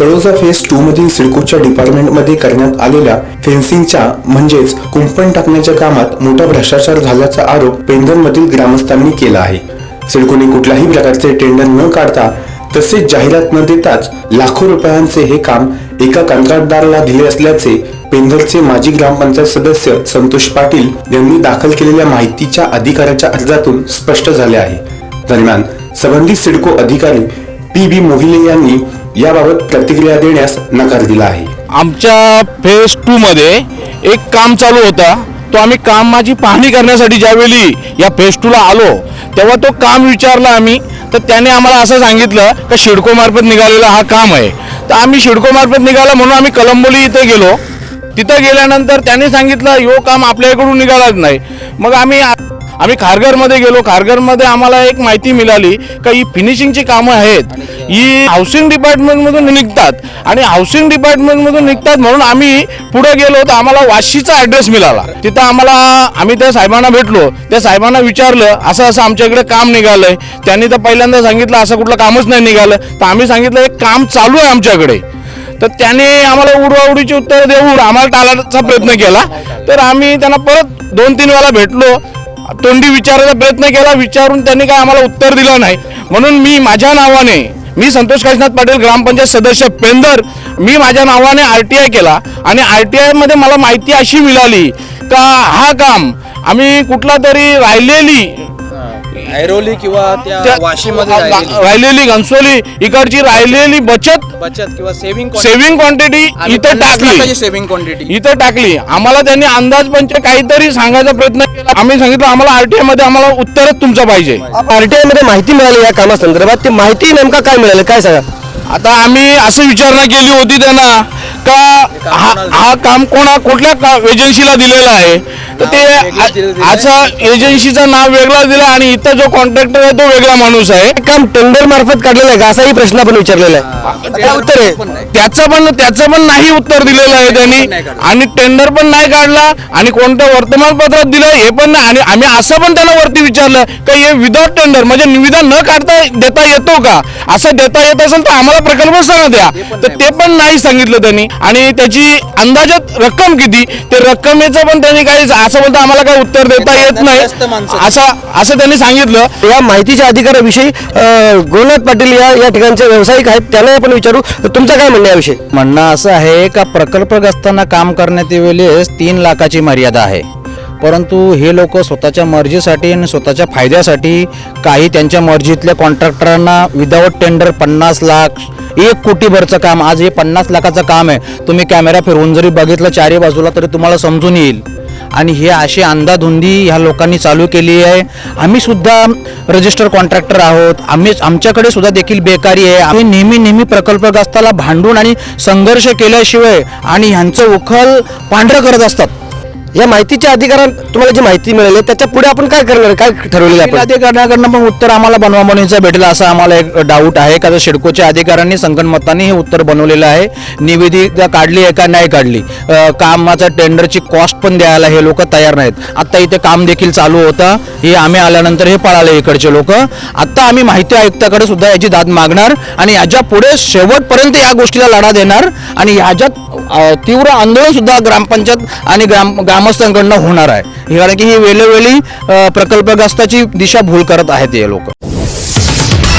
Taloja phase two मधील सिडकोच्या डिपार्टमेंटमध्ये करण्यात आलेल्या फेन्सिंगच्या म्हणजेच कुंपण टाकण्याच्या कामात मोठा भ्रष्टाचार झाल्याचा आरोप पेंधरमधील ग्रामस्थांनी केला आहे. सिडकोने कुठल्याही प्रकारचे टेंडर न काढता तसेच जाहिरात न देताच लाखो रुपयांचे हे काम एका कंत्राटदाराला दिले असल्याचे पेंधरचे माजी ग्रामपंचायत सदस्य संतोष पाटील यांनी दाखल केलेल्या माहितीच्या अधिकाऱ्याच्या अर्जातून स्पष्ट झाले आहे. दरम्यान संबंधित सिडको अधिकारी पी बी मोहिले यांनी याबाबत प्रतिक्रिया देण्यास नकार दिला आहे. आमच्या फेज टू मध्ये एक काम चालू होता. तो आम्ही कामाची पाहणी करण्यासाठी ज्यावेळी या फेज टूला आलो तेव्हा तो काम विचारला आम्ही. तर त्याने आम्हाला असं सांगितलं का शिडको मार्फत निघालेला हा काम आहे. तर आम्ही शिडको मार्फत निघाला म्हणून आम्ही कलंबोली इथे गेलो. तिथं गेल्यानंतर त्याने सांगितलं यो काम आपल्या इकडून निघालाच नाही. मग आम्ही आम्ही खारघरमध्ये गेलो. खारघरमध्ये आम्हाला एक माहिती मिळाली का ही फिनिशिंगची कामं आहेत. ही हाऊसिंग डिपार्टमेंटमधून निघतात. आणि हाऊसिंग डिपार्टमेंटमधून निघतात म्हणून आम्ही पुढे गेलो तर आम्हाला वाशीचा ॲड्रेस मिळाला. तिथं आम्हाला आम्ही त्या साहेबांना भेटलो. त्या साहेबांना विचारलं असं असं आमच्याकडे काम काम निघालंय. त्यांनी तर पहिल्यांदा सांगितलं असं कुठलं कामच नाही निघालं. तर आम्ही सांगितलं एक काम चालू आहे आमच्याकडे. तर त्याने आम्हाला उडवाउडीची उत्तर देऊन आम्हाला टाळायचा प्रयत्न केला. तर आम्ही त्यांना परत दोन तीन वेळा भेटलो. तोंडी विचारायचा प्रयत्न केला विचारून त्यांनी काय आम्हाला उत्तर दिलं नाही. म्हणून मी माझ्या नावाने मी संतोष काशीनाथ पाटील ग्रामपंचायत सदस्य पेंदर मी माझ्या नावाने आर टी आय केला आणि आर टी आयमध्ये मला माहिती अशी मिळाली का हा काम आम्ही कुठला तरी राहिलेली ऐरोली किंवा त्या त्या- वाशीमध्ये राहिलेली. राहिलेली घनसोली इकडची राहिलेली बचत बचत किंवा सेव्हिंग सेव्हिंग क्वांटिटी इथं टाकली. सेव्हिंग क्वांटिटी इथं टाकली. आम्हाला त्यांनी अंदाज पंच काहीतरी सांगायचा प्रयत्न केला. आम्ही सांगितलं आम्हाला आरटीआयमध्ये आम्हाला उत्तरच तुमचं पाहिजे. आरटीआयमध्ये माहिती मिळाली या कामासंदर्भात? ती माहिती नेमका काय मिळाली? काय सांगा? आता आम्ही असं विचारणा केली होती त्यांना का हा हा काम कोणा कुठल्या का- एजन्सीला दिलेलं आहे? तर ते. असं एजन्सीचं नाव वेगळं दिलं आणि इथं जो कॉन्ट्रॅक्टर आहे तो वेगळा माणूस आहे. हे काम टेंडर मार्फत काढलेलं आहे का? असाही प्रश्न आपण विचारलेला आहे. काय उत्तर आहे? त्याचं पण त्याचं पण नाही उत्तर दिलेलं आहे त्यांनी. आणि टेंडर पण नाही काढला आणि कोणत्या वर्तमानपत्रात दिलं हे पण नाही. आणि आम्ही असं पण त्यांना वरती विचारलं का हे विदाउट टेंडर म्हणजे निविदा न काढता देता येतो का? असं देता येत असेल तर आम्हाला प्रकल्प सांगा द्या. तर ते पण नाही सांगितलं त्यांनी. आणि त्याची अंदाजत रक्कम किती? ते रक्कमेचं पण त्यांनी काही असं बोलतं आम्हाला काही उत्तर देता येत नाही. असं असं त्यांनी सांगितलं. या माहितीच्या अधिकाराविषयी अं, गुरुनाथ पाटील या या ठिकाणचे व्यावसायिक आहेत त्यांना आपण विचारू. तुमचं काय म्हणणं याविषयी? म्हणणं असं आहे का प्रकल्पग्रस्तांना काम करण्यात वेळेस तीन लाखाची मर्यादा आहे. परंतु हे लोक स्वतःच्या मर्जीसाठी आणि स्वतःच्या फायद्यासाठी काही त्यांच्या मर्जीतल्या कॉन्ट्रॅक्टरांना विदाऊट टेंडर पन्नास लाख एक कोटीभरचं काम. आज हे पन्नास लाखाचं काम आहे. तुम्ही कॅमेरा फिरवून जरी बघितलं चारी बाजूला तरी तुम्हाला समजून येईल. आणि हे अशी अंधाधुंदी ह्या लोकांनी चालू केली आहे. आम्ही सुद्धा रजिस्टर कॉन्ट्रॅक्टर आहोत. आम्ही आमच्याकडे सुद्धा देखील बेकारी आहे. आम्ही नेहमी नेहमी प्रकल्पग्रस्ताला भांडून आणि संघर्ष केल्याशिवाय आणि ह्यांचं उखल पांढरं करत असतात. या माहितीच्या अधिकारात तुम्हाला जी माहिती मिळाली त्याच्या पुढे आपण काय करणार? काय ठरवलेलं आहे आपण? अधिकाऱ्यांकडनं पण उत्तर आम्हाला बनवा बनवायचं भेटेल असा आम्हाला एक डाऊट आहे. का शिडकोच्या अधिकाऱ्यांनी संगणमतांनी हे उत्तर बनवलेलं आहे. निवेदिका काढली आहे का? नाही काढली. अं, कामाचा टेंडरची कॉस्ट पण द्यायला हे लोक तयार नाहीत. आता इथे काम देखील चालू होतं. हे आम्ही आल्यानंतर हे पळाले इकडचे लोक. आता आम्ही माहिती आयुक्ताकडे सुद्धा याची दाद मागणार आणि याच्यापुढे शेवटपर्यंत या गोष्टीला लढा देणार आणि ह्याच्यात अं, तीव्र आंदोलन सुद्धा ग्रामपंचायत आणि ग्राम ग्रामस्थांकडनं होणार आहे. कारण की ही वेळोवेळी प्रकल्पग्रस्ताची दिशा भूल करत आहेत हे लोक.